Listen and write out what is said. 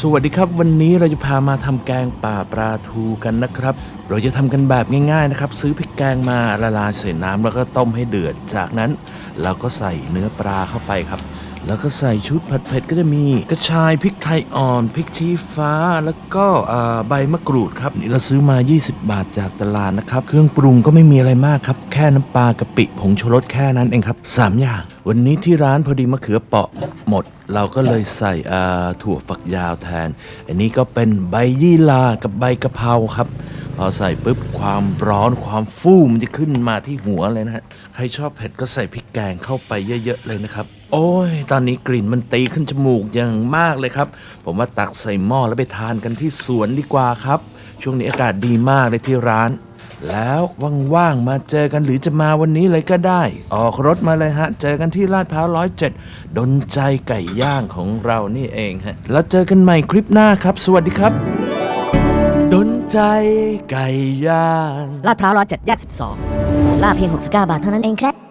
สวัสดีครับวันนี้เราจะพามาทำแกงป่าปลาทูกันนะครับ เราจะทำกันแบบง่ายๆนะครับ ซื้อพริกแกงมาละลายใส่น้ำแล้วก็ต้มให้เดือด จากนั้นเราก็ใส่เนื้อปลาเข้าไปครับ แล้วก็ใส่ชุดผัดเผ็ดก็จะมีกระชายพริกไทยอ่อนพริกชี้ฟ้า แล้วก็ใบมะกรูดครับนี่เราซื้อมา 20 บาทจากตลาดนะครับ เครื่องปรุงก็ไม่มีอะไรมากครับ แค่น้ำปลากะปิผงชูรสแค่นั้นเองครับสามอย่าง วันนี้ที่ร้านพอดีมะเขือเปราะหมด เราก็เลยใส่ถั่วฝักยาวแทน อันนี้ก็เป็นใบยี่ลากับใบกะเพราครับ พอใส่ปุ๊บความร้อนความฟูมันจะขึ้นมาที่หัวเลยนะฮะ ใครชอบเผ็ดก็ใส่พริกแกงเข้าไปเยอะๆเลยนะครับ โอ้ย ตอนนี้กลิ่นมันตีขึ้นจมูกอย่างมากเลยครับ ผมว่าตักใส่หม้อแล้วไปทานกันที่สวนดีกว่าครับ ช่วงนี้อากาศดีมากเลยที่ร้าน แล้วว่างๆมาเจอกันหรือจะมาวันนี้เลยก็ได้ ออกรถมาเลยฮะ เจอกันที่ลาดพร้าวร้อยเจ็ดดนใจไก่ย่างของเรานี่เองฮะ แล้วเจอกันใหม่คลิปหน้าครับ สวัสดีครับ ดนใจไก่ย่าง ลาดพร้าวร้อยเจ็ดแยกสิบสองลาดเพียง69 บาทเท่านั้นเองครับ